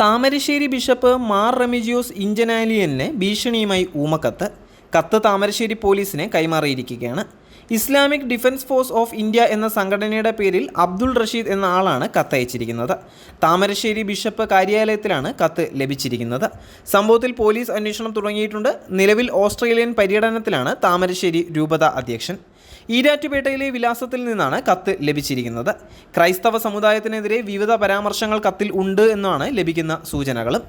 Thamarassery bishop Mar Remigiose ഇഞ്ചനാലിയനെ ഭീഷണിയുമായി ഊമക്കത്ത് കത്ത് താമരശ്ശേരി പോലീസിനെ കൈമാറിയിരിക്കുകയാണ്. Islamic defence force of India എന്ന സംഘടനയുടെ പേരിൽ അബ്ദുൾ റഷീദ് എന്ന ആളാണ് കത്തയച്ചിരിക്കുന്നത്. താമരശ്ശേരി ബിഷപ്പ് കാര്യാലയത്തിലാണ് കത്ത് ലഭിച്ചിരിക്കുന്നത്. സംഭവത്തിൽ പോലീസ് അന്വേഷണം തുടങ്ങിയിട്ടുണ്ട്. നിലവിൽ ഓസ്ട്രേലിയൻ പര്യടനത്തിലാണ് താമരശ്ശേരി രൂപത അധ്യക്ഷൻ. ഈരാറ്റുപേട്ടയിലെ വിലാസത്തിൽ നിന്നാണ് കത്ത് ലഭിച്ചിരിക്കുന്നത്. ക്രൈസ്തവ സമുദായത്തിനെതിരെ വിവിധ പരാമർശങ്ങൾ കത്തിൽ ഉണ്ട് എന്നാണ് ലഭിക്കുന്ന സൂചനകളും.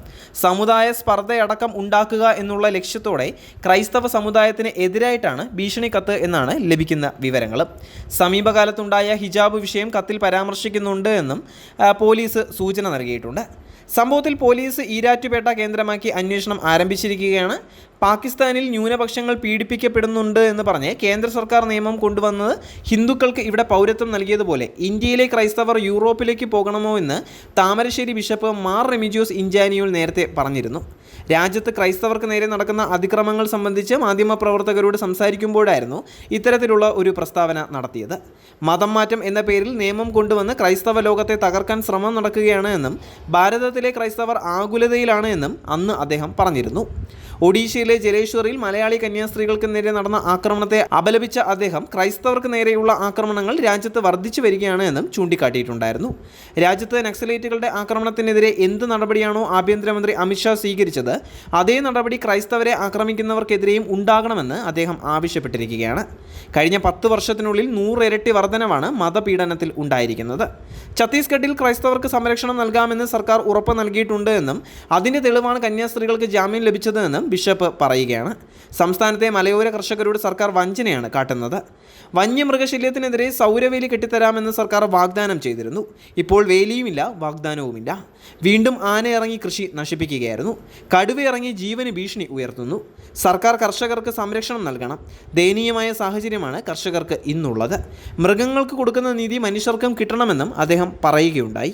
സമുദായ സ്പർദ്ധയടക്കം ഉണ്ടാക്കുക എന്നുള്ള ലക്ഷ്യത്തോടെ ക്രൈസ്തവ സമുദായത്തിന് എതിരായിട്ടാണ് ഭീഷണി കത്ത് എന്നാണ് ലഭിക്കുന്ന വിവരങ്ങൾ സമീപകാലത്തുണ്ടായ ഹിജാബ് വിഷയം കത്തിൽ പരാമർശിക്കുന്നുണ്ട് എന്നും പോലീസ് സൂചന നൽകിയിട്ടുണ്ട്. സംഭവത്തിൽ പോലീസ് ഈരാറ്റുപേട്ട കേന്ദ്രമാക്കി അന്വേഷണം ആരംഭിച്ചിരിക്കുകയാണ്. പാകിസ്ഥാനിൽ ന്യൂനപക്ഷങ്ങൾ പീഡിപ്പിക്കപ്പെടുന്നുണ്ട് എന്ന് പറഞ്ഞ് കേന്ദ്ര സർക്കാർ നിയമം കൊണ്ടുവന്നത് ഹിന്ദുക്കൾക്ക് ഇവിടെ പൗരത്വം നൽകിയതുപോലെ. ഇന്ത്യയിലെ ക്രൈസ്തവർ യൂറോപ്പിലേക്ക് പോകണമോ എന്ന് താമരശ്ശേരി ബിഷപ്പ് മാർ റെമിജിയോസ് ഇഞ്ചാനിയോൾ നേരത്തെ പറഞ്ഞിരുന്നു. രാജ്യത്ത് ക്രൈസ്തവർക്ക് നേരെ നടക്കുന്ന അതിക്രമങ്ങൾ സംബന്ധിച്ച് മാധ്യമപ്രവർത്തകരോട് സംസാരിക്കുമ്പോഴായിരുന്നു ഇത്തരത്തിലുള്ള ഒരു പ്രസ്താവന നടത്തിയത്. മതം മാറ്റം എന്ന പേരിൽ നിയമം കൊണ്ടുവന്ന് ക്രൈസ്തവ ലോകത്തെ തകർക്കാൻ ശ്രമം നടക്കുകയാണ് എന്നും ഭാരതത്തിലെ ക്രൈസ്തവർ ആകുലതയിലാണ് എന്നും അന്ന് അദ്ദേഹം പറഞ്ഞിരുന്നു. ഒഡീഷയിലെ ജലേശ്വറിൽ മലയാളി കന്യാസ്ത്രീകൾക്ക് നേരെ നടന്ന ആക്രമണത്തെ അപലപിച്ച അദ്ദേഹം ക്രൈസ്തവർക്ക് നേരെയുള്ള ആക്രമണങ്ങൾ രാജ്യത്ത് വർദ്ധിച്ചു വരികയാണ് എന്നും ചൂണ്ടിക്കാട്ടിയിട്ടുണ്ടായിരുന്നു. രാജ്യത്ത് നക്സലേറ്റുകളുടെ ആക്രമണത്തിനെതിരെ എന്ത് നടപടിയാണോ ആഭ്യന്തരമന്ത്രി അമിത്ഷാ സ്വീകരിച്ചത് അതേ നടപടി ക്രൈസ്തവരെ ആക്രമിക്കുന്നവർക്കെതിരെയും ഉണ്ടാകണമെന്ന് അദ്ദേഹം ആവശ്യപ്പെട്ടിരിക്കുകയാണ്. കഴിഞ്ഞ പത്ത് വർഷത്തിനുള്ളിൽ നൂറിരട്ടി വർധനവാണ് മതപീഡനത്തിൽ ഉണ്ടായിരിക്കുന്നത്. ഛത്തീസ്ഗഡിൽ ക്രൈസ്തവർക്ക് സംരക്ഷണം നൽകാമെന്ന് സർക്കാർ ഉറപ്പ് നൽകിയിട്ടുണ്ട് എന്നും അതിന്റെ തെളിവാണ് കന്യാസ്ത്രീകൾക്ക് ജാമ്യം ലഭിച്ചത് എന്നും ബിഷപ്പ് പറയുകയാണ് സംസ്ഥാനത്തെ മലയോര കർഷകരോട് സർക്കാർ വഞ്ചനയാണ് കാട്ടുന്നത്. വന്യമൃഗശല്യത്തിനെതിരെ സൗരവേലി കെട്ടിത്തരാമെന്ന് സർക്കാർ വാഗ്ദാനം ചെയ്തിരുന്നു. ഇപ്പോൾ വേലിയുമില്ല വാഗ്ദാനവുമില്ല. വീണ്ടും ആന ഇറങ്ങി കൃഷി നശിപ്പിക്കുകയായിരുന്നു. കടുവ ഇറങ്ങി ജീവന് ഭീഷണി ഉയർത്തുന്നു. സർക്കാർ കർഷകർക്ക് സംരക്ഷണം നൽകണം. ദയനീയമായ സാഹചര്യമാണ് കർഷകർക്ക് ഇന്നുള്ളത്. മൃഗങ്ങൾക്ക് കൊടുക്കുന്ന നീതി മനുഷ്യർക്കും കിട്ടണമെന്നും അദ്ദേഹം പറയുകയുണ്ടായി.